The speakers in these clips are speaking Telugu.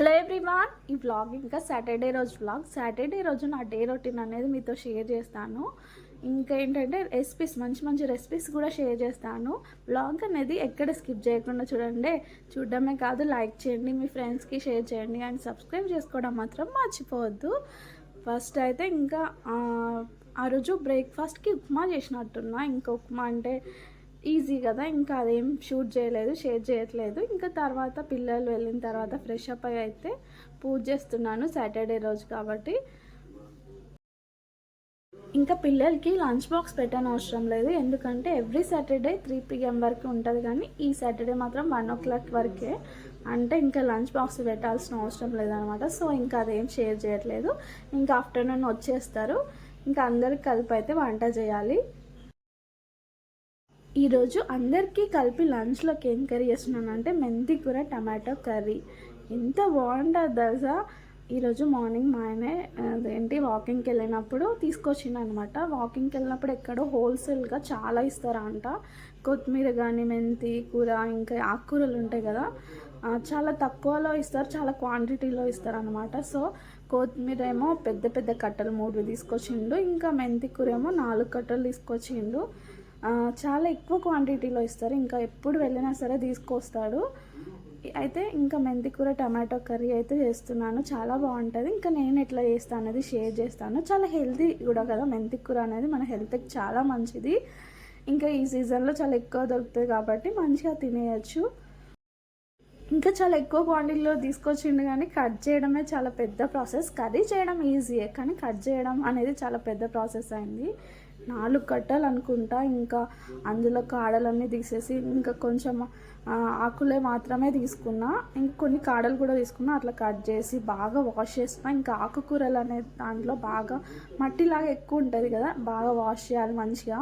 హలో ఎవ్రీవాన్ ఈ వ్లాగ్ ఇంకా సాటర్డే రోజు వ్లాగ్ సాటర్డే రోజు నా డే రొటీన్ అనేది మీతో షేర్ చేస్తాను. ఇంకా ఏంటంటే రెసిపీస్ మంచి మంచి రెసిపీస్ కూడా షేర్ చేస్తాను. వ్లాగ్ అనేది ఎక్కడ స్కిప్ చేయకుండా చూడండి. చూడడమే కాదు లైక్ చేయండి మీ ఫ్రెండ్స్కి షేర్ చేయండి అండ్ సబ్స్క్రైబ్ చేసుకోవడం మాత్రం మర్చిపోవద్దు. ఫస్ట్ అయితే ఇంకా ఆ రోజు బ్రేక్ఫాస్ట్కి ఉప్మా చేసినట్టున్నా. ఇంకా ఉప్మా అంటే ఈజీ కదా ఇంకా అదేం షూట్ చేయలేదు షేర్ చేయట్లేదు. ఇంకా తర్వాత పిల్లలు వెళ్ళిన తర్వాత ఫ్రెష్ అప్ అయ్యి అయితే పూజ చేస్తున్నాను సాటర్డే రోజు కాబట్టి. ఇంకా పిల్లలకి లంచ్ బాక్స్ పెట్టని అవసరం లేదు ఎందుకంటే ఎవ్రీ సాటర్డే త్రీ పిఎం వరకు ఉంటుంది కానీ ఈ సాటర్డే మాత్రం వన్ ఓ క్లాక్ వరకే. అంటే ఇంకా లంచ్ బాక్స్ పెట్టాల్సిన అవసరం లేదనమాట. సో ఇంకా అదేం షేర్ చేయట్లేదు. ఇంకా ఆఫ్టర్నూన్ వచ్చేస్తారు. ఇంకా అందరికి కలిపి అయితే వంట చేయాలి. ఈరోజు అందరికీ కలిపి లంచ్లోకి ఏం కర్రీ చేస్తున్నాను అంటే మెంతి కూర టమాటో కర్రీ. ఎంత బాగుంటుంది తెలుసా ఈరోజు మార్నింగ్ మా ఆయనే అదేంటి వాకింగ్కి వెళ్ళినప్పుడు తీసుకొచ్చిండనమాట. వాకింగ్కి వెళ్ళినప్పుడు ఎక్కడో హోల్సేల్గా చాలా ఇస్తారంట. కొత్తిమీర కానీ మెంతి కూర ఇంకా ఆకుకూరలు ఉంటాయి కదా చాలా తక్కువలో ఇస్తారు చాలా క్వాంటిటీలో ఇస్తారు అనమాట సో కొత్తిమీర ఏమో పెద్ద పెద్ద కట్టలు మూడు తీసుకొచ్చిండు ఇంకా మెంతి కూర ఏమో నాలుగు కట్టలు తీసుకొచ్చిండు. చాలా ఎక్కువ క్వాంటిటీలో ఇస్తారు. ఇంకా ఎప్పుడు వెళ్ళినా సరే తీసుకొస్తాడు. అయితే ఇంకా మెంతి కూర టమాటో కర్రీ అయితే చేస్తున్నాను. చాలా బాగుంటుంది. ఇంకా నేను ఎట్లా చేస్తాను అనేది షేర్ చేస్తాను. చాలా హెల్తీ కూడా కదా. మెంతి కూర అనేది మన హెల్త్కి చాలా మంచిది. ఇంకా ఈ సీజన్లో చాలా ఎక్కువ దొరుకుతుంది కాబట్టి మంచిగా తినేయచ్చు. ఇంకా చాలా ఎక్కువ క్వాంటిటీలో తీసుకొచ్చిండు కానీ కట్ చేయడమే చాలా పెద్ద ప్రాసెస్ కర్రీ చేయడం ఈజీయే కానీ కట్ చేయడం అనేది చాలా పెద్ద ప్రాసెస్ అయింది. నాలుగు కట్టలు అనుకుంటా ఇంకా అందులో కాడలన్నీ తీసేసి ఇంకా కొంచెం ఆకులే మాత్రమే తీసుకున్నా. ఇంకా కొన్ని కాడలు కూడా తీసుకున్నా. అట్లా కట్ చేసి బాగా వాష్ చేసిన. ఇంకా ఆకుకూరలు అనే దాంట్లో బాగా మట్టిలాగా ఎక్కువ ఉంటుంది కదా బాగా వాష్ చేయాలి మంచిగా.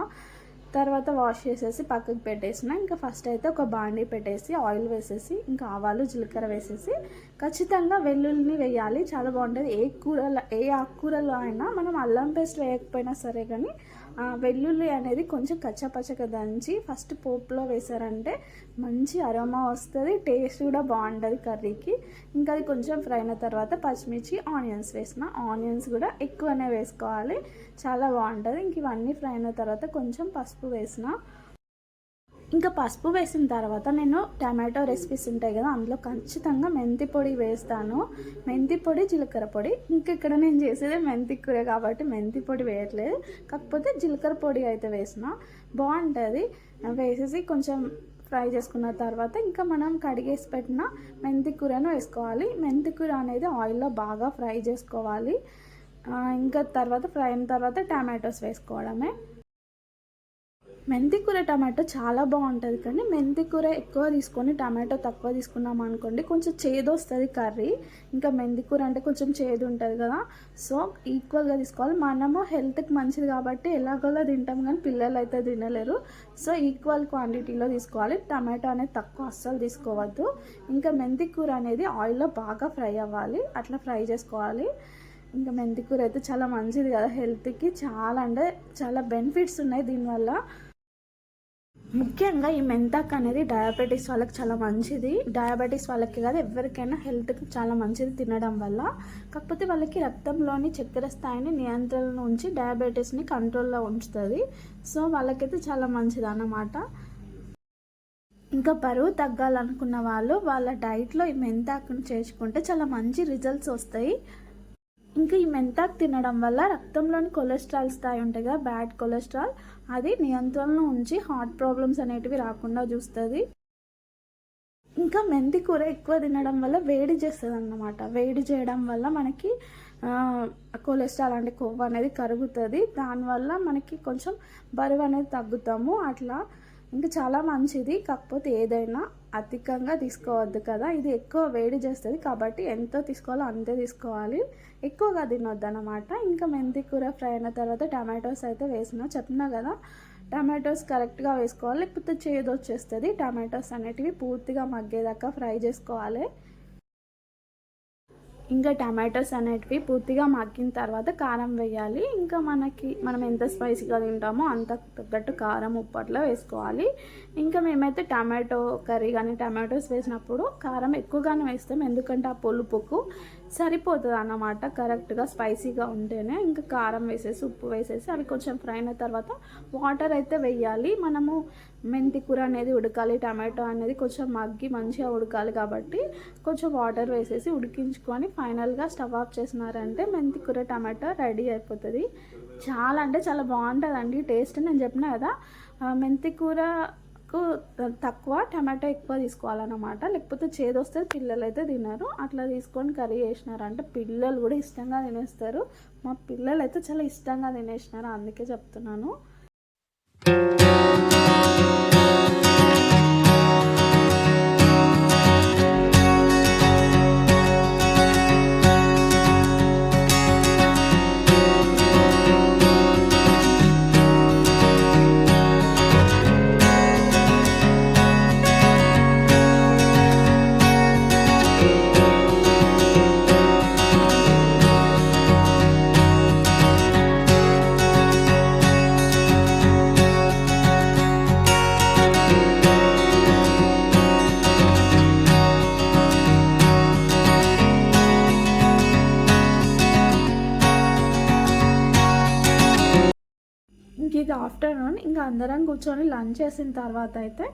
తర్వాత వాష్ చేసేసి పక్కకు పెట్టేసిన. ఇంకా ఫస్ట్ అయితే ఒక బాండీ పెట్టేసి ఆయిల్ వేసేసి ఇంకా ఆవాలు జీలకర్ర వేసేసి ఖచ్చితంగా వెల్లుల్లిని వేయాలి. చాలా బాగుంటుంది. ఏ కూరలో ఏ ఆకుకూరలో అయినా మనం అల్లం పేస్ట్ వేయకపోయినా సరే కానీ వెల్లుల్లి అనేది కొంచెం కచ్చపచ్చగా దంచి ఫస్ట్ పోపులో వేసారంటే మంచి అరోమా వస్తుంది టేస్ట్ కూడా బాగుంటుంది కర్రీకి. ఇంకా అది కొంచెం ఫ్రై అయిన తర్వాత పచ్చిమిర్చి ఆనియన్స్ వేసిన. ఆనియన్స్ కూడా ఎక్కువనే వేసుకోవాలి. చాలా బాగుంటుంది. ఇంక ఇవన్నీ ఫ్రై అయిన తర్వాత కొంచెం పసుపు వేసిన. ఇంకా పసుపు వేసిన తర్వాత నేను టమాటో రెసిపీస్ ఉంటాయి కదా అందులో ఖచ్చితంగా మెంతి పొడి వేస్తాను. మెంతి పొడి జీలకర్ర పొడి. ఇంకా ఇక్కడ నేను చేసేది మెంతి కూర కాబట్టి మెంతి పొడి వేయట్లేదు. కాకపోతే జీలకర్ర పొడి అయితే వేసిన. బాగుంటుంది. వేసేసి కొంచెం ఫ్రై చేసుకున్న తర్వాత ఇంకా మనం కడిగేసి పెట్టిన మెంతి కూరను వేసుకోవాలి. మెంతి కూర అనేది ఆయిల్లో బాగా ఫ్రై చేసుకోవాలి. ఇంకా తర్వాత ఫ్రై అయిన తర్వాత టమాటోస్ వేసుకోవడమే. మెంతి కూర టమాటో చాలా బాగుంటుంది కానీ మెంతి కూర ఎక్కువ తీసుకొని టమాటో తక్కువ తీసుకున్నాం అనుకోండి కొంచెం చేదు వస్తుంది కర్రీ. ఇంకా మెంతి కూర అంటే కొంచెం చేదు ఉంటుంది కదా. సో ఈక్వల్గా తీసుకోవాలి. మనము హెల్త్కి మంచిది కాబట్టి ఎలాగోలా తింటాం కానీ పిల్లలు అయితే తినలేరు. సో ఈక్వల్ క్వాంటిటీలో తీసుకోవాలి. టమాటో అనేది తక్కువ అస్సలు తీసుకోవద్దు. ఇంకా మెంతి కూర అనేది ఆయిల్లో బాగా ఫ్రై అవ్వాలి. అట్లా ఫ్రై చేసుకోవాలి. ఇంకా మెంతి కూర అయితే చాలా మంచిది కదా హెల్త్కి. చాలా అంటే చాలా బెనిఫిట్స్ ఉన్నాయి దీనివల్ల. ముఖ్యంగా ఈ మెంతాక్ అనేది డయాబెటీస్ వాళ్ళకి చాలా మంచిది. డయాబెటీస్ వాళ్ళకి కాదు ఎవరికైనా హెల్త్కి చాలా మంచిది తినడం వల్ల. కాకపోతే వాళ్ళకి రక్తంలోని చక్కెర స్థాయిని నియంత్రణలో ఉంచి డయాబెటీస్ని కంట్రోల్లో ఉంచుతుంది. సో వాళ్ళకైతే చాలా మంచిది అన్నమాట. ఇంకా బరువు తగ్గాలనుకున్న వాళ్ళు వాళ్ళ డైట్లో ఈ మెంతాకును చేసుకుంటే చాలా మంచి రిజల్ట్స్ వస్తాయి. ఇంకా ఈ మెంతాకు తినడం వల్ల రక్తంలోని కొలెస్ట్రాల్ స్థాయి ఉంటాయి కదా బ్యాడ్ కొలెస్ట్రాల్ అది నియంత్రణలో ఉంచి హార్ట్ ప్రాబ్లమ్స్ అనేటివి రాకుండా చూస్తుంది. ఇంకా మెంతి కూర ఎక్కువ తినడం వల్ల వేడి చేస్తుంది అన్నమాట వేడి చేయడం వల్ల మనకి కొలెస్ట్రాల్ అంటే కొవ్వు అనేది కరుగుతుంది. దానివల్ల మనకి కొంచెం బరువు అనేది తగ్గుతాము. అట్లా ఇంకా చాలా మంచిది. కాకపోతే ఏదైనా అధికంగా తీసుకోవద్దు కదా. ఇది ఎక్కువ వేడి చేస్తుంది కాబట్టి ఎంతో తీసుకోవాలో అంతే తీసుకోవాలి. ఎక్కువగా తినొద్దు అనమాట ఇంకా మెంతి కూర ఫ్రై అయిన తర్వాత టమాటోస్ అయితే వేసిన చెప్పినా కదా. టమాటోస్ కరెక్ట్గా వేసుకోవాలి. లేకపోతే చేదు వచ్చేస్తుంది టమాటోస్ అనేటివి పూర్తిగా మగ్గేదాకా ఫ్రై చేసుకోవాలి. ఇంకా టమాటోస్ అనేటివి పూర్తిగా మగ్గిన తర్వాత కారం వేయాలి. ఇంకా మనకి మనం ఎంత స్పైసీగా తింటామో అంత తగ్గట్టు కారం ఉప్పట్లో వేసుకోవాలి. ఇంకా మేమైతే టమాటో కర్రీ కానీ టమాటోస్ వేసినప్పుడు కారం ఎక్కువగానే వేస్తాం. ఎందుకంటే ఆ పులుపుకు సరిపోతుంది అన్నమాట. కరెక్ట్గా స్పైసీగా ఉంటేనే ఇంకా కారం వేసేసి ఉప్పు వేసేసి అవి కొంచెం ఫ్రై అయిన తర్వాత వాటర్ అయితే వేయాలి. మనము మెంతి కూర అనేది ఉడకాలి టమాటో అనేది కొంచెం మగ్గి మంచిగా ఉడకాలి కాబట్టి కొంచెం వాటర్ వేసేసి ఉడికించుకొని ఫైనల్గా స్టవ్ ఆఫ్ చేసినారంటే మెంతి కూర టమాటో రెడీ అయిపోతుంది. చాలా అంటే చాలా బాగుంటుందండి టేస్ట్ నేను చెప్పిన కదా. మెంతి కూరకు తక్కువ టమాటో ఎక్కువ తీసుకోవాలన్నమాట. లేకపోతే చేదొస్తే పిల్లలు అయితే తినరు. అట్లా తీసుకొని కర్రీ చేసినారంటే పిల్లలు కూడా ఇష్టంగా తినేస్తారు. మా పిల్లలు అయితే చాలా ఇష్టంగా తినేసినారు అందుకే చెప్తున్నాను. ఇంక ఇది ఆఫ్టర్నూన్. ఇంకా అందరం కూర్చొని లంచ్ చేసిన తర్వాత అయితే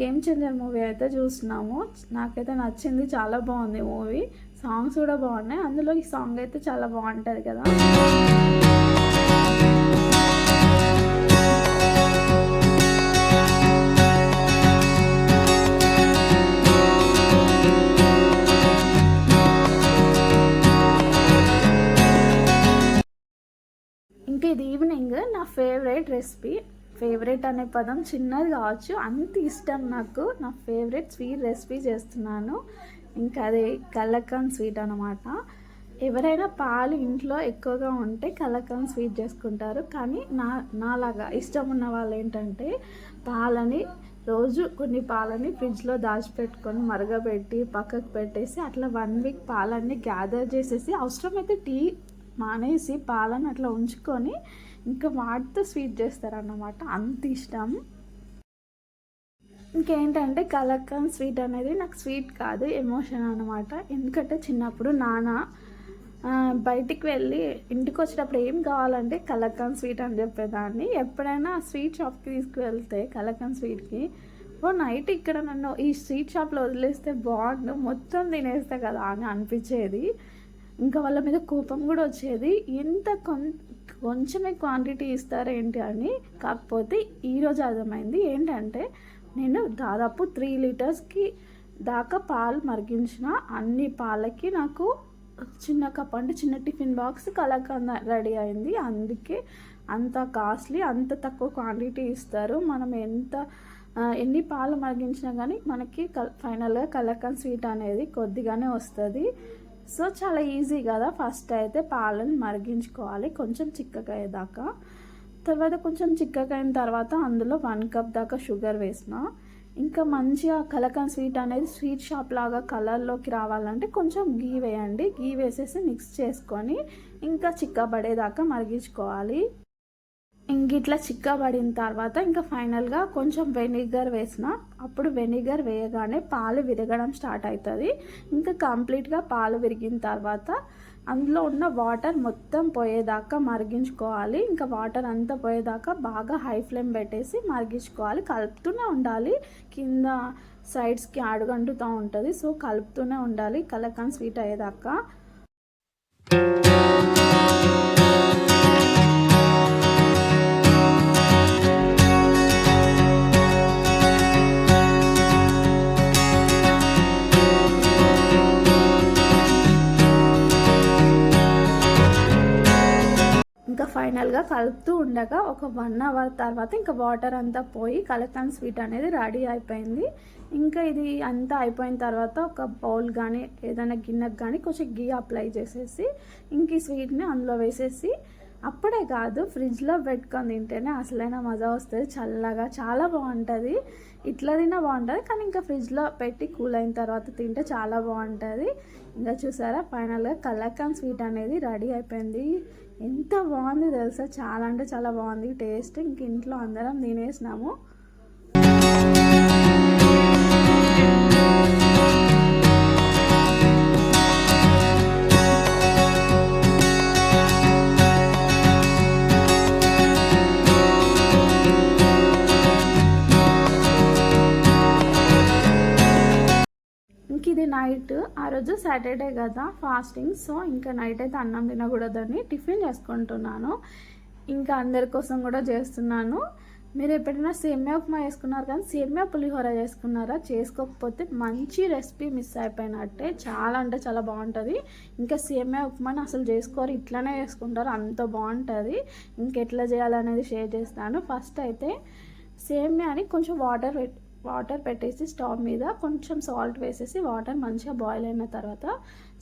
గేమ్ చేంజర్ మూవీ అయితే చూస్తున్నాము. నాకైతే నచ్చింది చాలా బాగుంది మూవీ సాంగ్స్ కూడా బాగున్నాయి. అందులో ఈ సాంగ్ అయితే చాలా బాగుంటుంది కదా. ఇది ఈవినింగ్ నా ఫేవరెట్ రెసిపీ ఫేవరెట్ అనే పదం చిన్నది కావచ్చు. అంత ఇష్టం నాకు. నా ఫేవరెట్ స్వీట్ రెసిపీ చేస్తున్నాను. ఇంకా అదే కలకండ్ స్వీట్ అనమాట ఎవరైనా పాలు ఇంట్లో ఎక్కువగా ఉంటే కలకండ్ స్వీట్ చేసుకుంటారు. కానీ నా నాలాగా ఇష్టం ఉన్న వాళ్ళు ఏంటంటే పాలని రోజు కొన్ని పాలని ఫ్రిడ్జ్లో దాచిపెట్టుకొని మరగబెట్టి పక్కకు పెట్టేసి అట్లా వన్ వీక్ పాలన్నీ గ్యాదర్ చేసేసి అవసరమైతే టీ మానేసి పాలను అట్లా ఉంచుకొని ఇంకా వాటితో స్వీట్ చేస్తారన్నమాట. అంత ఇష్టం. ఇంకేంటంటే కలకండ్ స్వీట్ అనేది నాకు స్వీట్ కాదు ఎమోషన్ అనమాట ఎందుకంటే చిన్నప్పుడు నాన్న బయటికి వెళ్ళి ఇంటికి వచ్చేటప్పుడు ఏం కావాలంటే కలకండ్ స్వీట్ అని చెప్పేదాన్ని. ఎప్పుడైనా స్వీట్ షాప్కి తీసుకువెళ్తే కలకండ్ స్వీట్కి ఓ నైట్ ఇక్కడ నన్ను ఈ స్వీట్ షాప్లో వదిలేస్తే బాగుండు మొత్తం తినేస్తా కదా అని అనిపించేది. ఇంకా వాళ్ళ మీద కోపం కూడా వచ్చేది. ఎంత కొం కొంచెమే క్వాంటిటీ ఇస్తారేంటి అని. కాకపోతే ఈరోజు అర్థమైంది ఏంటంటే నేను దాదాపు త్రీ లీటర్స్కి దాకా పాలు మరిగించిన అన్ని పాలకి నాకు చిన్న కప్ అంటే చిన్న టిఫిన్ బాక్స్ కలకంద రెడీ అయింది. అందుకే అంత కాస్ట్లీ అంత తక్కువ క్వాంటిటీ ఇస్తారు. మనం ఎంత ఎన్ని పాలు మరిగించినా కానీ మనకి కల్ ఫైనల్గా కలకండ్ స్వీట్ అనేది కొద్దిగానే వస్తుంది. సో చాలా ఈజీ కదా. ఫస్ట్ అయితే పాలను మరిగించుకోవాలి. కొంచెం చిక్కకయ్యేదాకా తర్వాత కొంచెం చిక్కకైన తర్వాత అందులో వన్ కప్ దాకా షుగర్ వేసిన. ఇంకా మంచిగా కలకండ్ స్వీట్ అనేది స్వీట్ షాప్ లాగా కలర్లోకి రావాలంటే కొంచెం గీ వేయండి. గీ వేసేసి మిక్స్ చేసుకొని ఇంకా చిక్కబడేదాకా మరిగించుకోవాలి. ఇంక ఇట్లా చిక్కబడిన తర్వాత ఇంకా ఫైనల్గా కొంచెం వెనిగర్ వేసిన. అప్పుడు వెనిగర్ వేయగానే పాలు విరగడం స్టార్ట్ అవుతుంది ఇంకా కంప్లీట్గా పాలు విరిగిన తర్వాత అందులో ఉన్న వాటర్ మొత్తం పోయేదాకా మరిగించుకోవాలి. ఇంకా వాటర్ అంతా పోయేదాకా బాగా హై ఫ్లేమ్ పెట్టేసి మరిగించుకోవాలి. కలుపుతూనే ఉండాలి. కింద సైడ్స్కి అడుగంటుతూ ఉంటుంది. సో కలుపుతూనే ఉండాలి. కలకన్ స్వీట్ అయ్యేదాకా. ఇంకా ఫైనల్గా కలుపుతూ ఉండగా ఒక వన్ అవర్ తర్వాత ఇంకా వాటర్ అంతా పోయి కలకండ్ స్వీట్ అనేది రెడీ అయిపోయింది. ఇంకా ఇది అంతా అయిపోయిన తర్వాత ఒక బౌల్ కానీ ఏదైనా గిన్నెకి కానీ కొంచెం గీ అప్లై చేసేసి ఇంక ఈ స్వీట్ని అందులో వేసేసి అప్పుడే కాదు ఫ్రిడ్జ్లో పెట్టుకొని తింటేనే అసలైన మజా వస్తుంది చల్లగా చాలా బాగుంటుంది. ఇట్లా తిన్నా బాగుంటుంది కానీ ఇంకా ఫ్రిడ్జ్లో పెట్టి కూల్ అయిన తర్వాత తింటే చాలా బాగుంటుంది. ఇంకా చూసారా ఫైనల్గా కలకాన్ స్వీట్ అనేది రెడీ అయిపోయింది. ఎంత బాగుంది తెలుసా? చాలా అంటే చాలా బాగుంది. టేస్ట్ ఇంక ఇంట్లో అందరం తినేసినాము. ఇది నైట్ ఆ రోజు సాటర్డే కదా ఫాస్టింగ్ సో ఇంకా నైట్ అయితే అన్నం తినకూడదని టిఫిన్ చేసుకుంటున్నాను. ఇంకా అందరి కోసం కూడా చేస్తున్నాను. మీరు ఎప్పుడైనా సేమియా ఉప్మా చేసుకున్నారు కానీ సేమియా పులిహోర చేసుకున్నారా? చేసుకోకపోతే మంచి రెసిపీ మిస్ అయిపోయినట్టే. చాలా అంటే చాలా బాగుంటుంది. ఇంకా సేమియా ఉప్మాని అసలు చేసుకోరు. ఇట్లానే చేసుకుంటారు. అంత బాగుంటుంది. ఇంకెట్లా చేయాలనేది షేర్ చేస్తాను. ఫస్ట్ అయితే సేమ్యాని కొంచెం వాటర్ పెట్టి వాటర్ పెట్టేసి స్టవ్ మీద కొంచెం సాల్ట్ వేసేసి వాటర్ మంచిగా బాయిల్ అయిన తర్వాత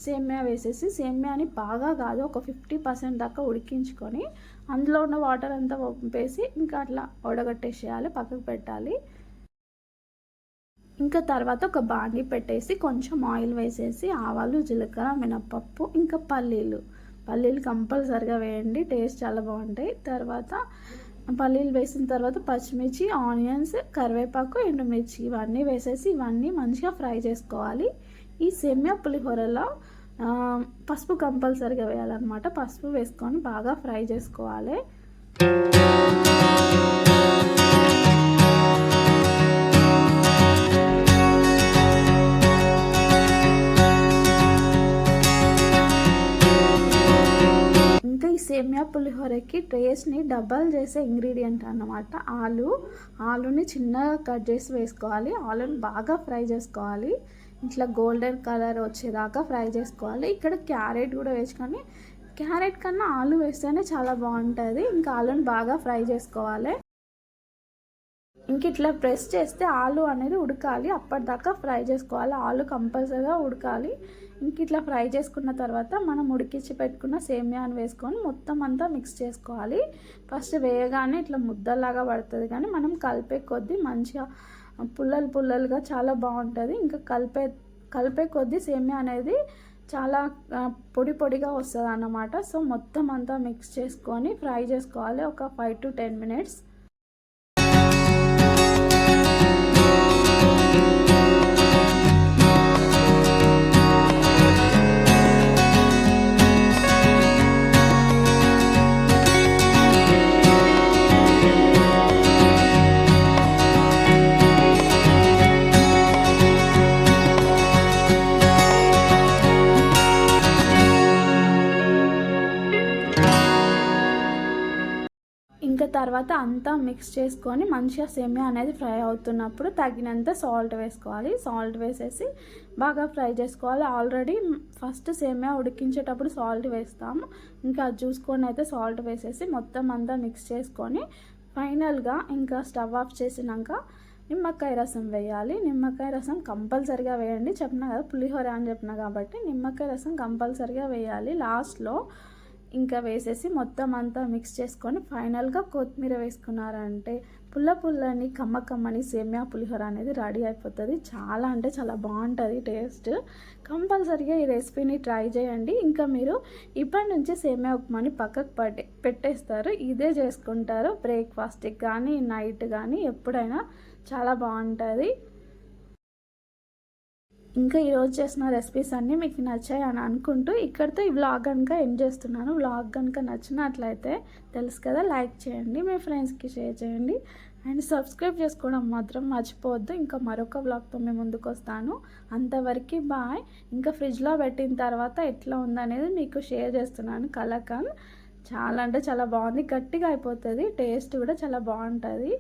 సేమ్యా వేసేసి సేమ్యాని బాగా కాదు ఒక ఫిఫ్టీ పర్సెంట్ దాకా ఉడికించుకొని అందులో ఉన్న వాటర్ అంతా పంపేసి ఇంకా అట్లా ఉడగట్టేసేయాలి పక్కకు పెట్టాలి. ఇంకా తర్వాత ఒక బాండీ పెట్టేసి కొంచెం ఆయిల్ వేసేసి ఆవాలు జీలకర్ర మినప్పప్పు ఇంకా పల్లీలు. పల్లీలు కంపల్సరిగా వేయండి టేస్ట్ చాలా బాగుంటాయి. తర్వాత పల్లీలు వేసిన తర్వాత పచ్చిమిర్చి ఆనియన్స్ కరివేపాకు ఎండుమిర్చి ఇవన్నీ వేసేసి ఇవన్నీ మంచిగా ఫ్రై చేసుకోవాలి. ఈ సెమ్యా పులిహోరలో పసుపు కంపల్సరీగా వేయాలన్నమాట. పసుపు వేసుకొని బాగా ఫ్రై చేసుకోవాలి. సేమియా పులిహోరకి టేస్ట్ని డబల్ చేసే ఇంగ్రీడియంట్ అన్నమాట. ఆలు ఆలుని చిన్నగా కట్ చేసి వేసుకోవాలి. ఆలుని బాగా ఫ్రై చేసుకోవాలి. ఇట్లా గోల్డెన్ కలర్ వచ్చేదాకా ఫ్రై చేసుకోవాలి. ఇక్కడ క్యారెట్ కూడా వేసుకొని క్యారెట్ కన్నా ఆలు వేస్తేనే చాలా బాగుంటుంది. ఇంకా ఆలుని బాగా ఫ్రై చేసుకోవాలి. ఇంక ఇట్లా ప్రెస్ చేస్తే ఆలు అనేది ఉడకాలి. అప్పటిదాకా ఫ్రై చేసుకోవాలి. ఆలు కంపల్సరీగా ఉడకాలి. ఇంక ఇట్లా ఫ్రై చేసుకున్న తర్వాత మనం ఉడికించి పెట్టుకున్న సేమియాను వేసుకొని మొత్తం అంతా మిక్స్ చేసుకోవాలి. ఫస్ట్ వేయగానే ఇట్లా ముద్దలాగా పడుతుంది కానీ మనం కలిపే కొద్దీ మంచిగా పుల్లలు పుల్లలుగా చాలా బాగుంటుంది. ఇంకా కలిపే కలిపే కొద్దీ సేమియా అనేది చాలా పొడి పొడిగా వస్తుంది అన్నమాట సో మొత్తం అంతా మిక్స్ చేసుకొని ఫ్రై చేసుకోవాలి. ఒక ఫైవ్ టు టెన్ మినిట్స్. తర్వాత అంతా మిక్స్ చేసుకొని మంచిగా సేమియా అనేది ఫ్రై అవుతున్నప్పుడు తగినంత సాల్ట్ వేసుకోవాలి. సాల్ట్ వేసేసి బాగా ఫ్రై చేసుకోవాలి. ఆల్రెడీ ఫస్ట్ సేమియా ఉడికించేటప్పుడు సాల్ట్ వేస్తాము. ఇంకా అది చూసుకొని అయితే సాల్ట్ వేసేసి మొత్తం అంతా మిక్స్ చేసుకొని ఫైనల్గా ఇంకా స్టవ్ ఆఫ్ చేసినాక నిమ్మకాయ రసం వేయాలి. నిమ్మకాయ రసం కంపల్సరిగా వేయండి. చెప్పిన కదా పులిహోర అని చెప్పిన కాబట్టి నిమ్మకాయ రసం కంపల్సరిగా వేయాలి. లాస్ట్లో ఇంకా వేసేసి మొత్తం అంతా మిక్స్ చేసుకొని ఫైనల్గా కొత్తిమీర వేసుకున్నారంటే పుల్ల పుల్లని కమ్మ కమ్మని సేమ్యా పులిహోర అనేది రెడీ అయిపోతుంది. చాలా అంటే చాలా బాగుంటుంది టేస్ట్. కంపల్సరిగా ఈ రెసిపీని ట్రై చేయండి. ఇంకా మీరు ఇప్పటి నుంచి సేమ్యా ఉప్మాని పక్కకు పట్టే పెట్టేస్తారు. ఇదే చేసుకుంటారు. బ్రేక్ఫాస్ట్కి కానీ నైట్ కానీ ఎప్పుడైనా చాలా బాగుంటుంది. ఇంకా ఈరోజు చేసిన రెసిపీస్ అన్నీ మీకు నచ్చాయి అని అనుకుంటూ ఇక్కడితో ఈ వ్లాగ్ కనుక ఎండ్ చేస్తున్నాను. వ్లాగ్ కనుక నచ్చినట్లయితే తెలుసు కదా లైక్ చేయండి మీ ఫ్రెండ్స్కి షేర్ చేయండి. అండ్ సబ్స్క్రైబ్ చేసుకోవడం మాత్రం మర్చిపోవద్దు. ఇంకా మరొక వ్లాగ్తో మేము ముందుకు వస్తాను. అంతవరకు బాయ్ ఇంకా ఫ్రిడ్జ్లో పెట్టిన తర్వాత ఎట్లా ఉందనేది మీకు షేర్ చేస్తున్నాను. కలకన్ చాలా అంటే చాలా బాగుంది. గట్టిగా అయిపోతుంది. టేస్ట్ కూడా చాలా బాగుంటుంది.